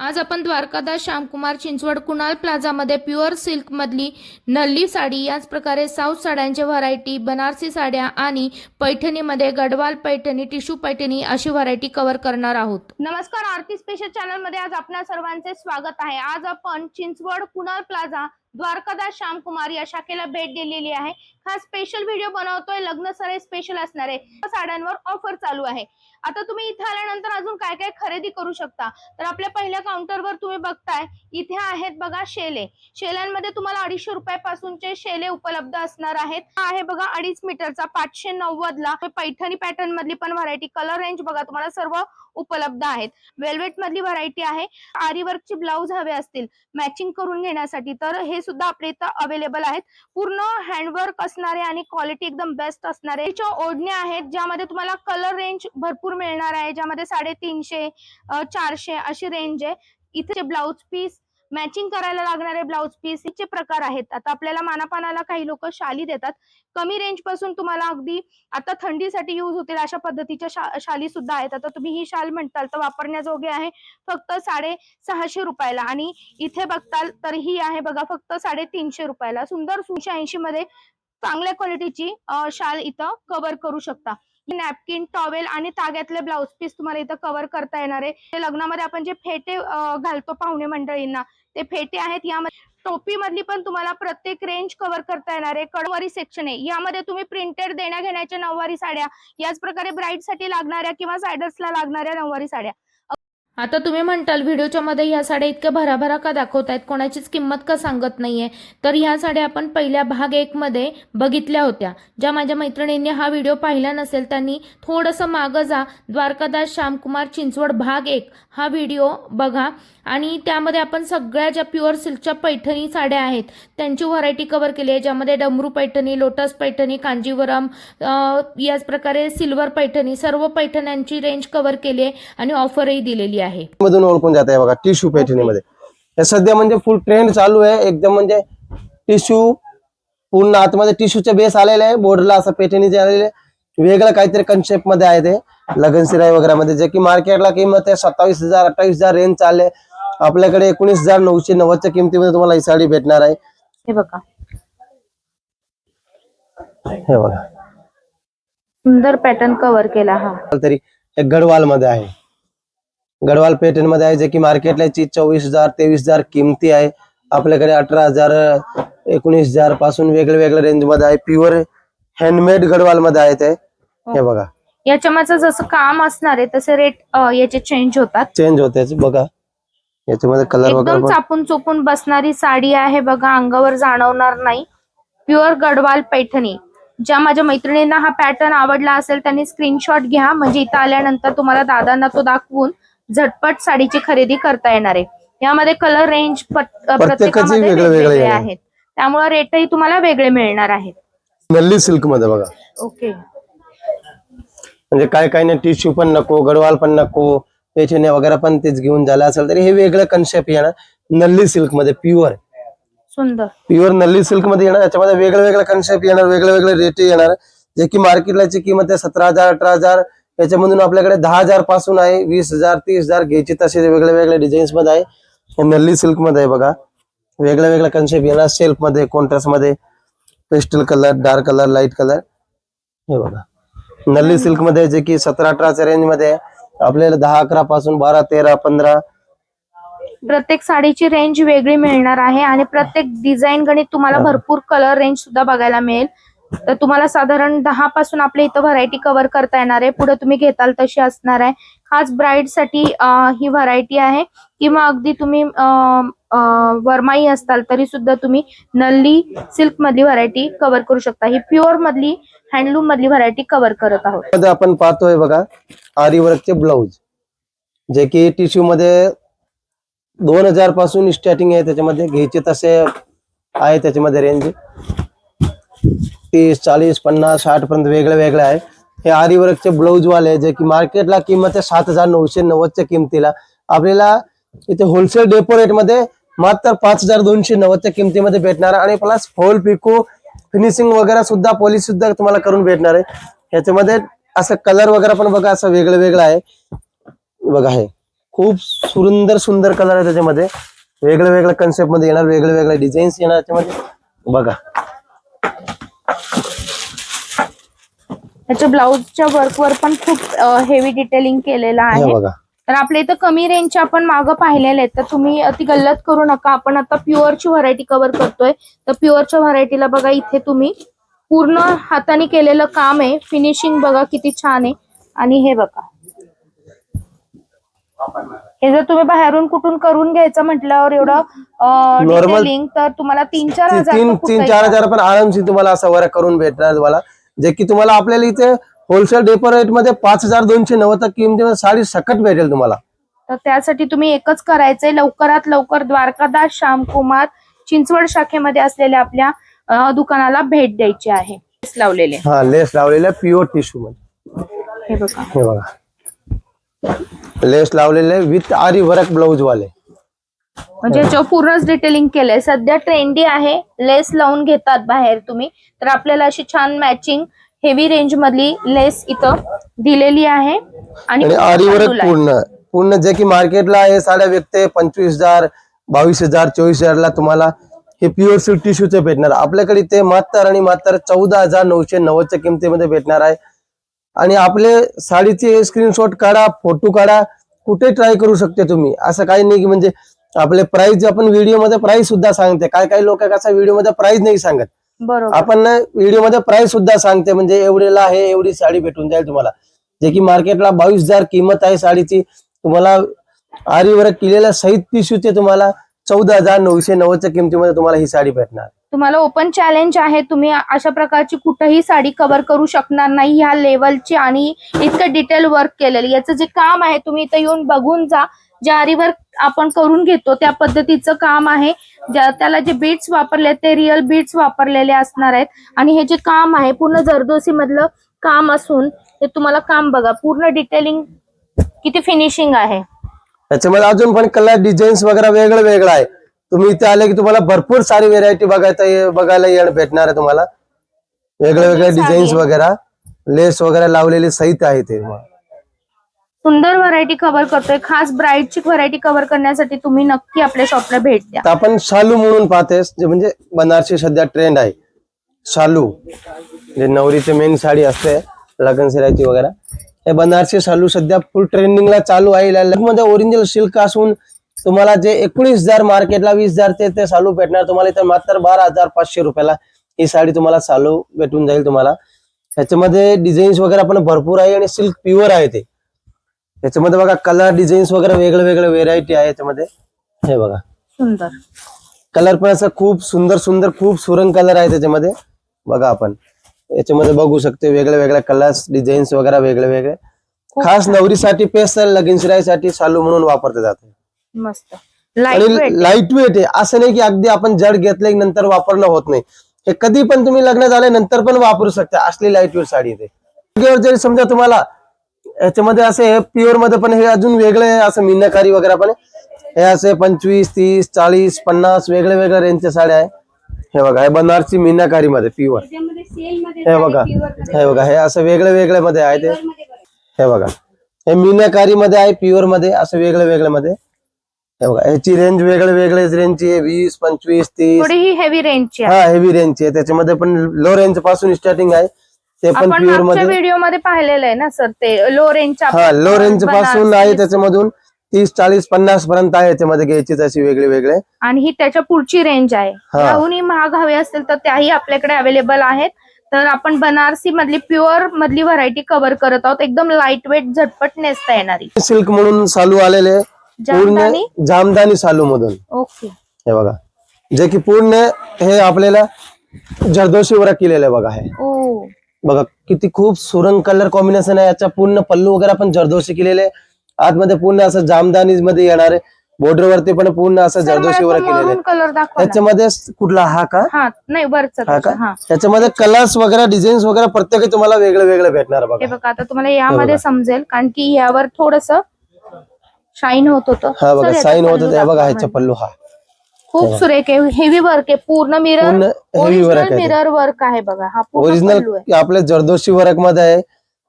आज आपण द्वारकादास श्यामकुमार चिंचवड कुणाल प्लाझामध्ये प्युअर सिल्कमधली नल्ली साडी याच प्रकारे साऊथ साड्यांचे व्हरायटी बनारसी साड्या आणि पैठणीमध्ये गडवाल पैठणी टिश्यू पैठणी अशी व्हरायटी कव्हर करणार आहोत. नमस्कार आरती स्पेशल चॅनलमध्ये आज आपणा सर्वांचे स्वागत आहे. आज आपण चिंचवड कुणाल प्लाझा द्वारकादास श्यामकुमार या शाखेला भेट दिलेली आहे. हा स्पेशल व्हिडिओ बनवतोय. लग्न सराई स्पेशल असणार आहे. साड्यांवर ऑफर चालू आहे. आता तुम्ही इथे आल्यानंतर अजून काय काय खरेदी करू शकता? तर आपल्या पहिल्या काउंटरवर तुम्ही बघताय इथे आहेत बघा शेले. शेल्यांमध्ये तुम्हाला अडीचशे रुपयापासूनचे शेले उपलब्ध असणार आहेत. हा आहे बघा अडीच मीटरचा पाचशे नव्वद ला पैठणी पॅटर्न मधली पण व्हरायटी कलर रेंज बघा तुम्हाला सर्व उपलब्ध आहेत. वेल्वेट मधली व्हरायटी आहे. आरी वर्कची ब्लाऊज हवे असतील. मॅचिंग करून घेण्यासाठी. तर हे सुद्धा आपल्या इथं अवेलेबल आहेत. पूर्ण हँडवर्क असणारे आणि क्वालिटी एकदम बेस्ट असणारे याच्या ओढण्या आहेत ज्यामध्ये तुम्हाला कलर रेंज भरपूर मिळणार आहे. ज्यामध्ये साडेतीनशे चारशे अशी रेंज आहे. इथे ब्लाऊज पीस मॅचिंग करायला लागणारे ब्लाऊज पीस चे प्रकार आहेत. आता आपल्याला मानापानाला काही लोक शाली देतात. कमी रेंजपासून तुम्हाला अगदी आता थंडीसाठी यूज होतील अशा पद्धतीच्या शा- शाली सुद्धा आहेत. आता तुम्ही ही शाल म्हणताल तर वापरण्याजोगे आहे फक्त साडे सहाशे रुपयाला. आणि इथे बघताल तर ही आहे बघा फक्त साडेतीनशे रुपयाला. सुंदर सुशे ऐंशी मध्ये चांगल्या क्वालिटीची शाल इथं कव्हर करू शकता. नॅपकिन टॉवेल आणि ताग्यातले ब्लाउज पीस तुम्हाला इथं कव्हर करता येणार आहे. लग्नामध्ये आपण जे फेटे घालतो पाहुणे मंडळींना ते फेटे आहेत यामध्ये. टोपी मधली पण तुम्हाला प्रत्येक रेंज कव्हर करता येणार आहे. कडवारी सेक्शन आहे. यामध्ये तुम्ही प्रिंटेड देण्या घेण्याच्या नऊवारी साड्या याच प्रकारे ब्राईडसाठी लागणाऱ्या किंवा सायडर्सला लागणाऱ्या नऊवारी साड्या. आता तुम्ही म्हणताल व्हिडिओच्या मध्ये ह्या साड्या इतक्या भराभरा का दाखवतायत? कोणाचीच किंमत का सांगत नाहीये? तर ह्या साड्या आपण पहिल्या भाग एक मध्ये बघितल्या होत्या. ज्या माझ्या मैत्रिणींनी हा व्हिडिओ पाहिला नसेल त्यांनी थोडंसं मागं जा. द्वारकादास श्यामकुमार चिंचवड भाग एक. हा व्हिडिओ बघा. आणि त्यामध्ये आपण सगळ्या ज्या प्युअर सिल्कच्या पैठणी साड्या आहेत त्यांची व्हरायटी कव्हर केली आहे. ज्यामध्ये डमरू पैठणी लोटस पैठणी कांजीवरम याच प्रकारे सिल्वर पैठणी सर्व पैठण्यांची रेंज कव्हर केली आहे आणि ऑफरही दिलेली आहे. मधून ओळखून जात आहे बघा टिश्यू पैठणीमध्ये सध्या म्हणजे फुल ट्रेंड चालू आहे एकदम म्हणजे टिश्यू पूर्ण आतमध्ये टिश्यूचे बेस आलेले आहे बॉर्डरला असं पैठणी जे आलेले आहे. वेगळं काहीतरी कन्सेप्टमध्ये आहे ते. लगन सिराई वगैरे मध्ये जे की मार्केटला किंमत आहे सत्तावीस हजार अठ्ठावीस हजार रेंज चालले आपल्याकडे एकोणीस हजार नऊशे नव्वदच्या किमतीमध्ये तुम्हाला ही साडी भेटणार आहे. हे बघा. हे बघा. सुंदर पॅटर्न कव्हर केला हा. तरी गडवाल मध्ये आहे. गडवाल मध्ये आहे जे की मार्केटला याची चोवीस हजार तेवीस हजार किमती आहे. आपल्याकडे अठरा हजार एकोणीस हजारपासून वेगळ्या वेगळ्या रेंजमध्ये आहे. प्युअर हँडमेड गडवाल मध्ये आहे ते. हे बघा. याच्यामध्ये जसं काम असणार आहे तसे रेट याचे चेंज होतात. चेंज होते बघा. याच्यामध्ये कलर एकदम चापून चोपून बसणारी साडी आहे बघा अंगावर जाणवणार नाही. प्युअर गडवाल पैठणी. ज्या माझ्या मैत्रिणींना हा पॅटर्न आवडला असेल त्यांनी स्क्रीनशॉट घ्या. म्हणजे इथं आल्यानंतर तुम्हाला दादांना तो दाखवून झटपट साडीची खरेदी करता येणार आहे. यामध्ये कलर रेंज प्रत्येकामध्ये वेगळे. आहेत. त्यामुळे रेटही तुम्हाला वेगळे मिळणार आहेत. नल्ली सिल्कमध्ये बघा. ओके. म्हणजे काय काय नाही टिश्यू पण नको गडवाल पण नको पेचणे वगैरे पण तेच घेऊन झालं असेल तरी हे वेगळं कन्सेप्ट येणार नल्ली सिल्कमध्ये प्युअर सुंदर. प्युअर नल्ली सिल्कमध्ये येणार याच्यामध्ये वेगळे वेगळे कन्सेप्ट येणार वेगळे वेगळे रेट येणार. जे की मार्केटला किंमत आहे सतरा हजार अठरा हजार याच्यामधून आपल्याकडे दहा हजारपासून आहे वीस हजार तीस हजार घ्यायची तसे वेगळे वेगळे डिझाईन्समध्ये आहे. नल्ली सिल्कमध्ये आहे बघा. वेगळे वेगळे कन्सेप्ट येणार सेल्फमध्ये कॉन्ट्रास्टमध्ये. Pastel colour dark colour light colour हे बघा. नल्ली सिल्कमध्ये जे की सतरा अठराच्या रेंजमध्ये आहे. आपल्याला दहा अकरा पासून बारा तेरा पंधरा. प्रत्येक साडीची रेंज वेगळी मिळणार आहे आणि प्रत्येक डिझाईन गणित तुम्हाला भरपूर कलर रेंज सुद्धा बघायला मिळेल. तर तुम्हाला साधारण दहा पासून आपल्या इथं व्हरायटी कव्हर करता येणार आहे. पुढे तुम्ही घेताल तशी असणार आहे. खास ब्राईडसाठी ही व्हरायटी आहे. किंवा अगदी तुम्ही वरमाई असताल तरी सुद्धा तुम्ही नल्ली सिल्क मधली व्हरायटी कव्हर करू शकता. ही प्युअर मधली हँडलूम मधली व्हरायटी कव्हर करत आहोत. आपण पाहतोय बघा आरी वर्कचे ब्लाऊज जे की टिश्यू मध्ये दोन हजारपासून स्टार्टिंग आहे. त्याच्यामध्ये घ्यायचे तसे आहे त्याच्यामध्ये रेंज तीस चाळीस पन्नास साठ पर्यंत वेगळं वेगळं आहे. हे आरीवर्कचे ब्लाऊजवाले ब्लाऊज वाले जे की मार्केटला किंमत आहे सात हजार नऊशे नव्वदच्या किमतीला. आपल्याला इथे होलसेल डेपो रेटमध्ये मात्र पाच हजार दोनशे नव्वदच्या किमतीमध्ये भेटणार आणि प्लस फॉल पिको फिनिशिंग वगैरे सुद्धा पॉलिश सुद्धा तुम्हाला करून भेटणार आहे. ह्याच्यामध्ये असं कलर वगैरे पण बघा असं वेगळं वेगळं आहे. बघा हे. खूप सुंदर सुंदर कलर आहे त्याच्यामध्ये. वेगळं वेगळं कन्सेप्टमध्ये येणार वेगळे वेगळे डिझाईन्स येणार त्याच्यामध्ये. बघा. त्याच्या ब्लाऊजच्या वर्कवर पण खूप हेवी डिटेलिंग केलेलं हे आहे. बघा. तर आपल्या इथं कमी रेंजचे आपण मागं पाहिलेले आहेत. तर तुम्ही अति गल्लत करू नका. आपण आता प्युअरची व्हरायटी कव्हर करतोय. तर प्युअरच्या व्हरायटीला बघा इथे तुम्ही पूर्ण हाताने केलेलं काम आहे. फिनिशिंग बघा किती छान आहे. आणि हे बघा. हे जर तुम्ही बाहेरून कुठून करून घ्यायचं म्हटल्यावर एवढं डिटेलिंग तर तुम्हाला तीन चार हजार तीन तीन चार हजार पण आरामशी तुम्हाला असं वर्क करून भेटणार तुम्हाला. जे की तुम्हाला आपल्याला इथे होलसेल डेपर रेटमध्ये पाच हजार दोनशे नव्वद किमतीमध्ये साडी सकट भेटेल तुम्हाला. तर त्यासाठी तुम्ही एकच करायचंय. लवकरात लवकर द्वारकादास श्यामकुमार चिंचवड शाखेमध्ये असलेल्या आपल्या दुकानाला भेट द्यायची आहे. लावलेले हा लेस लावलेल्या प्युअर टिश्यू मध्ये. हे बघा. हे बघा. लेस लावलेले विथ आरी वर्क ब्लाऊज वाले म्हणजे याच्यावर पूर्णच डिटेलिंग केलंय. सध्या ट्रेंडी आहे. लेस लावून घेतात बाहेर तुम्ही. तर आपल्याला अशी छान मॅचिंग हेवी रेंज मधली लेस इथं दिलेली आहे. आणि आरी वर्क आहे. पूर्ण. पूर्ण जे की मार्केटला हे साड्या विकते पंचवीस हजार बावीस हजार चोवीस हजारला तुम्हाला हे प्युअर सिल्क टिश्यूचे भेटणार. आपल्याकडे ते मात्र आणि मात्र चौदा हजार नऊशे नव्वदच्या किमतीमध्ये भेटणार आहे. आणि आपले साडीचे स्क्रीनशॉट काढा फोटो काढा कुठे ट्राय करू शकते तुम्ही? असं काही नाही की म्हणजे आपले प्राइस आपण व्हिडिओमध्ये प्राइस सुद्धा सांगते. काय काही लोक कसा व्हिडिओमध्ये प्राइस नाही सांगत. बरोबर. आपण व्हिडिओमध्ये प्राइस सुद्धा सांगते. म्हणजे एवढेला आहे एवढी साडी भेटून जाईल तुम्हाला. जे की मार्केटला बावीस हजार किंमत आहे साडीची. तुम्हाला आरीवर केलेल्या सहित टिश्यूचे तुम्हाला चौदा हजार नऊशे नव्वदच्या किमतीमध्ये तुम्हाला ही साडी भेटणार. तुम्हाला ओपन चॅलेंज आहे तुम्ही अशा प्रकारची कुठेही साडी कव्हर करू शकणार नाही ह्या लेवलची आणि इतकं डिटेल वर्क केलेलं. याचं जे काम आहे तुम्ही इथं येऊन बघून जा. जे आरीवर्क आपण करून घेतो त्या पद्धतीचं काम आहे. ज्या त्याला जे बीट्स वापरले ते रिअल बीट्स वापरलेले असणार आहेत. आणि हे जे काम आहे पूर्ण जरदोसी मधलं काम असून ते तुम्हाला काम बघा. पूर्ण डिटेलिंग किती फिनिशिंग आहे? त्याच्यामध्ये अजून पण कलर डिझाईन्स वगैरे वेगळं वेगळं आहे. तुम्ही इथे आले की तुम्हाला भरपूर सारी व्हेरायटी बघायला बघायला येणं भेटणार आहे तुम्हाला. वेगळे वेगळे साडी. डिझाईन्स. वगैरे लेस वगैरे लावलेली सहित आहे ते. सुंदर व्हरायटी कव्हर करतोय. खास ब्राईडची व्हरायटी कव्हर करण्यासाठी तुम्ही नक्की आपल्या शॉपला भेट द्या. आपण शालू म्हणून पाहतेस जे म्हणजे बनारसी सध्या ट्रेंड आहे. शालू जे नवरीची मेन साडी असते लग्न सिरायची वगैरे. हे बनारसी शालू सध्या फुल ट्रेंडिंगला चालू आहे. मध्ये ओरिजिनल सिल्क असून तुम्हाला जे एकोणीस हजार मार्केटला वीस हजार ते ते शालू भेटणार तुम्हाला इथं मात्र बारा हजार पाचशे रुपयाला ही साडी तुम्हाला शालू भेटून जाईल तुम्हाला. ह्याच्यामध्ये डिझाईन्स वगैरे पण भरपूर आहे आणि सिल्क प्युअर आहे ते. याच्यामध्ये बघा कलर डिझाईन्स वगैरे वेगळे वेगळे व्हेरायटी आहे याच्यामध्ये हे बघा. सुंदर. कलर पण असं खूप सुंदर सुंदर खूप सुरंग कलर आहे त्याच्यामध्ये. बघा आपण. याच्यामध्ये बघू शकते वेगळे वेगळे कलर्स डिझाईन्स वगैरे वेगळे वेगळे. खास नवरीसाठी पेस्टल लगीनशिराईसाठी चालू म्हणून वापरले जाते. मस्त. लाइट आणि वेट लाइट वेट आहे. असं नाही की अगदी आपण जड घेतले नंतर वापरणं होत नाही. हे कधी पण तुम्ही लग्न झाल्यानंतर पण वापरू शकता. असली लाइट वेट साडी जरी समजा तुम्हाला याच्यामध्ये असे प्युअरमध्ये पण हे अजून वेगळे आहे, असं मीनाकारी वगैरे पण आहे. हे असे पंचवीस तीस चाळीस पन्नास वेगळे वेगळ्या रेंजच्या साड्या आहे. हे बघा हे बनारसी मीनाकारी मध्ये प्युअर हे बघा हे बघा हे असं वेगळे वेगळे मध्ये आहे ते. हे बघा हे मीनाकारी मध्ये आहे प्युअरमध्ये असं वेगळे वेगळे मध्ये. हे बघा ह्याची रेंज वेगळे वेगळे रेंजची आहे वीस पंचवीस तीस. थोडी ही हेवी रेंजची आहे. हा हेवी रेंजची आहे. त्याच्यामध्ये पण लो रेंजपासून स्टार्टिंग आहे. ते पण आपण प्युअर मागच्या मध्ये व्हिडिओमध्ये पाहिलेलं आहे ना सर ते लो रेंजच्या हा लो रेंजपासून आहे त्याच्यामधून. तीस चाळीस पन्नास पर्यंत आहे याच्यामध्ये घ्यायची तशी वेगळे वेगळे. आणि ही त्याच्या पुढची रेंज आहे. हा. याहूनही महाग हवे असतील तर त्याही आपल्याकडे अवेलेबल आहेत. तर आपण बनारसी मधली प्युअर मधली व्हरायटी कव्हर करत आहोत. एकदम लाइट वेट झटपट नेसता येणारी. सिल्क म्हणून चालू आलेले. पूर्ण जामदानी चालू मधून ओके. हे बघा. जे की पूर्ण हे आपल्याला जरदोशी वर केलेलं आहे बघा हे. ओ. बघा किती खूप सुरंग कलर कॉम्बिनेशन आहे. याच्या पूर्ण पल्लू वगैरे पण जरदोशी केलेले आहे. आतमध्ये पूर्ण असं जामदानी मध्ये येणार आहे. बॉर्डर वरती पण पूर्ण असं जरदोशी वर केलेले आहे. कलर दाखवा ना. त्याच्यामध्ये कुठला? हा का? हा नाही वरच हा का? हा. त्याच्यामध्ये कलर्स वगैरे डिझाईन्स वगैरे प्रत्येक तुम्हाला वेगळे वेगळे भेटणार हे बघा बघा आता तुम्हाला यामध्ये समजेल कारण की यावर थोडस शाईन होत होतं. हा बघा याचा साईन होत होते. हे बघा ह्याचा पल्लू हा. खूप सुरेख आहे. हेवी वर्क आहे. पूर्ण मिरर पूर्ण हेवी वर्क आहे मिरर वर्क आहे बघा. हा पूर्ण पल्लू आहे. ओरिजिनल आपल्या जरदोशी वर्कमध्ये आहे.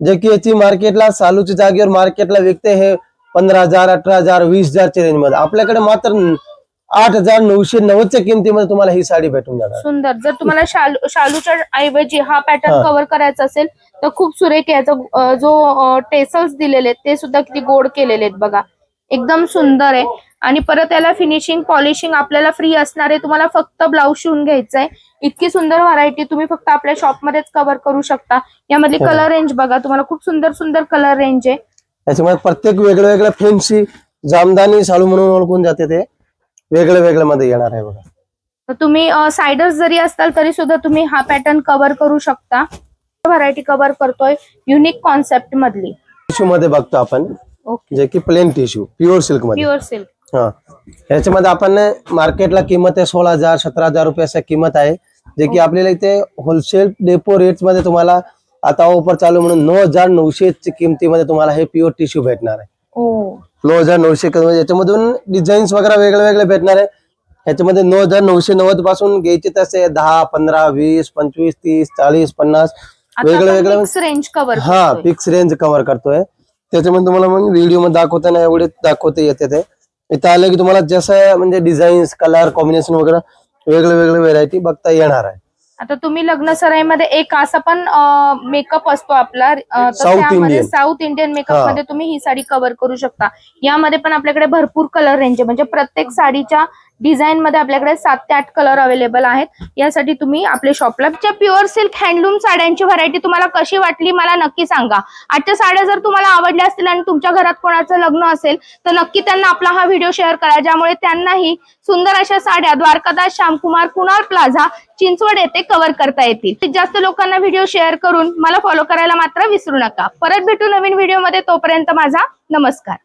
जे की याची मार्केटला चालूच्या जागेवर मार्केटला विकते हे पंधरा हजार अठरा हजार वीस हजारच्या रेंजमध्ये. आपल्याकडे मात्र आठ हजार नऊशे नव्वदच्या किमतीमध्ये तुम्हाला ही साडी भेटून जाणार. सुंदर. जर तुम्हाला शालू शालूच्या ऐवजी हा पॅटर्न हा. कव्हर करायचा असेल तर खूप सुरेख याचा अं, जो टेसल्स दिलेले आहेत ते सुद्धा किती गोड केलेले आहेत बघा. एकदम सुंदर आहे. आणि परत याला फिनिशिंग पॉलिशिंग आपल्याला फ्री असणार आहे. तुम्हाला फक्त ब्लाऊज शिवून घ्यायचं आहे इतकी सुंदर व्हरायटी तुम्ही फक्त आपल्या शॉपमध्येच कव्हर करू शकता. यामधली. कलर रेंज बघा. तुम्हाला खूप सुंदर सुंदर कलर रेंज आहे. त्याच्यामध्ये प्रत्येक वेगळं वेगळं फॅन्सी जामदानी सालू म्हणून ओळखून जाते ते. वेगळं वेगळं मध्ये येणार आहे बघा. तर तुम्ही सायडर्स जरी असताल तरी सुद्धा तुम्ही हा पॅटर्न कव्हर करू शकता. व्हरायटी कव्हर करतोय युनिक कॉन्सेप्ट मधली. मध्ये बघतो आपण. जे की प्लेन टिश्यू प्युअर सिल्कमध्ये. प्युअर सिल्क हा. याच्यामध्ये आपण मार्केटला किंमत आहे सोळा हजार सतरा हजार रुपये अशा किंमत आहे. जे की आपल्याला इथे होलसेल डेपो रेट्समध्ये तुम्हाला आता ऑफर चालू म्हणून नऊ हजार नऊशे किमतीमध्ये तुम्हाला हे प्युअर टिश्यू भेटणार आहे. ओ. नऊ हजार नऊशे क- याच्यामधून डिझाईन्स वगैरे वेगळे वेगळे भेटणार आहे. ह्याच्यामध्ये नऊ हजार नऊशे नव्वदपासून घ्यायचे तसे दहा पंधरा वीस पंचवीस तीस चाळीस पन्नास. वेगळे वेगळे रेंज कव्हर हा फिक्स रेंज कव्हर करतोय. त्याच्यामध्ये तुम्हाला मग व्हिडिओमध्ये दाखवताना एवढे दाखवता येते ते इथं आलं की तुम्हाला जसं म्हणजे डिझाईन्स कलर कॉम्बिनेशन वगैरे वेगळे वेगळे व्हेरायटी बघता येणार आहे आता तुम्ही लग्न सराईमध्ये एक असा पण मेकअप असतो आपला अं, तर South त्यामध्ये Indian. साऊथ इंडियन मेकअप हा. मध्ये तुम्ही ही साडी कव्हर करू शकता यामध्ये पण आपल्याकडे भरपूर कलर रेंज आहे म्हणजे प्रत्येक साडीच्या डिझाईन मध्ये आपल्याकडे सात ते आठ कलर अवेलेबल आहेत. यासाठी तुम्ही आपल्या शॉपला प्युअर सिल्क हँडलूम साड्यांची व्हरायटी तुम्हाला कशी वाटली मला नक्की सांगा. आजच्या साड्या जर तुम्हाला आवडल्या असतील आणि तुमच्या घरात कोणाचं लग्न असेल तर नक्की त्यांना आपला हा व्हिडिओ शेअर करा ज्यामुळे त्यांनाही सुंदर अशा साड्या द्वारकादास श्यामकुमार कुणाल प्लाझा चिंचवड येथे कव्हर करता येतील. जास्त लोकांना व्हिडिओ शेअर करून मला फॉलो करायला मात्र विसरू नका. परत भेटू नवीन व्हिडिओमध्ये तोपर्यंत माझा नमस्कार.